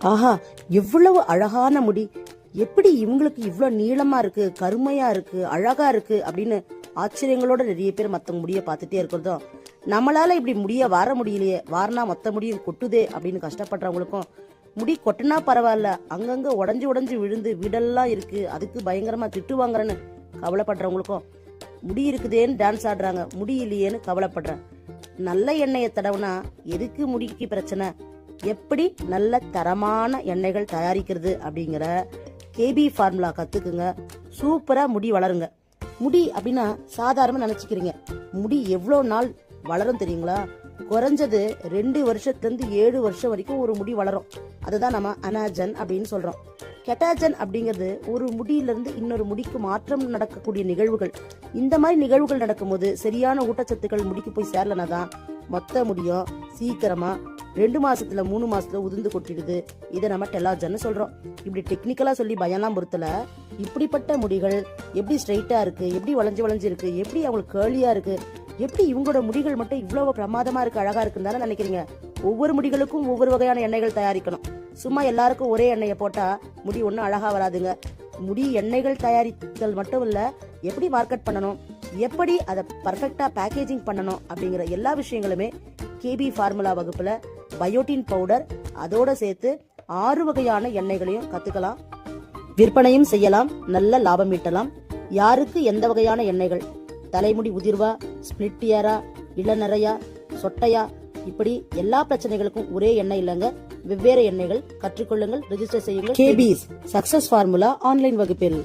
ஆஹா எவ்வளவு அழகான முடி. எப்படி இவங்களுக்கு இவ்வளோ நீளமா இருக்கு கருமையா இருக்கு அழகா இருக்கு அப்படின்னு ஆச்சரியங்களோட நிறைய பேர் மத்தவங்க முடிய பார்த்துட்டே இருக்கிறதும் நம்மளால இப்படி முடிய வார முடியலையே வாரனா மொத்த முடியும் கொட்டுதே அப்படின்னு கஷ்டப்படுறவங்களுக்கும் முடி கொட்டினா பரவாயில்ல அங்கங்க உடஞ்சி உடஞ்சு விழுந்து வீடெல்லாம் இருக்கு அதுக்கு பயங்கரமா திட்டு வாங்குறேன்னு கவலைப்படுறவங்களுக்கும் முடி இருக்குதேன்னு டான்ஸ் ஆடுறாங்க முடி இல்லையேன்னு கவலைப்படுறேன். நல்ல எண்ணெயை தடவுனா எதுக்கு முடிக்கு பிரச்சனை? எப்படி நல்ல தரமான எண்ணெய்கள் தயாரிக்கிறது அப்படிங்கிற கேபி ஃபார்முலா கற்றுக்குங்க சூப்பராக முடி வளருங்க. முடி அப்படின்னா சாதாரணமாக நினச்சிக்கிறீங்க. முடி எவ்வளோ நாள் வளரும் தெரியுங்களா? குறைஞ்சது ரெண்டு வருஷத்துலேருந்து ஏழு வருஷம் வரைக்கும் ஒரு முடி வளரும். அதுதான் நம்ம அனாஜன் அப்படின்னு சொல்கிறோம் கெட்டாஜன் அப்படிங்கிறது ஒரு முடியிலிருந்து இன்னொரு முடிக்கு மாற்றம் நடக்கக்கூடிய நிகழ்வுகள். இந்த மாதிரி நிகழ்வுகள் நடக்கும்போது சரியான ஊட்டச்சத்துக்கள் முடிக்கு போய் சேரலனா தான் மொத்த முடியும் சீக்கிரமா ரெண்டு மாசத்துல மூணு மாசத்துல உதிர்ந்து கொட்டிடுது. இதை நம்ம டெலாஜன்னு சொல்றோம். இப்படி டெக்னிக்கலா சொல்லி பயம்லாம் பொறுத்தல இப்படிப்பட்ட முடிகள் எப்படி ஸ்ட்ரைட்டா இருக்கு எப்படி வளைஞ்சு வளைஞ்சு இருக்கு எப்படி அவங்களுக்கு கேர்லியா இருக்கு எப்படி இவங்களோட முடிகள் மட்டும் இவ்வளவு பிரமாதமா இருக்கு அழகா இருக்குன்னு தானே நினைக்கிறீங்க? ஒவ்வொரு முடிகளுக்கும் ஒவ்வொரு வகையான எண்ணெய்கள் தயாரிக்கணும். சும்மா எல்லாருக்கும் ஒரே எண்ணெயை போட்டா முடி ஒன்றும் அழகா வராதுங்க. முடி எண்ணெய்கள் தயாரித்தல் மட்டும் இல்ல எப்படி மார்க்கெட் பண்ணணும்? எப்படி அதை பர்ஃபெக்டாக பேக்கேஜிங் பண்ணணும் அப்படிங்கிற எல்லா விஷயங்களுமே கேபி ஃபார்முலா வகுப்பில் பயோட்டின் பவுடர் அதோட சேர்த்து ஆறு வகையான எண்ணெய்களையும் கற்றுக்கலாம் விற்பனையும் செய்யலாம் நல்ல லாபம் ஈட்டலாம். யாருக்கு எந்த வகையான எண்ணெய்கள்? தலைமுடி உதிர்வா ஸ்பிளிட் இயரா இளநரையா சொட்டையா? இப்படி எல்லா பிரச்சனைகளுக்கும் ஒரே எண்ணெய் இல்லைங்க. வெவ்வேறு எண்ணெய்கள் கற்றுக்கொள்ளுங்கள் ரெஜிஸ்டர் செய்யுங்கள். கேபிஸ் சக்சஸ் ஃபார்முலா ஆன்லைன் வகுப்பில்.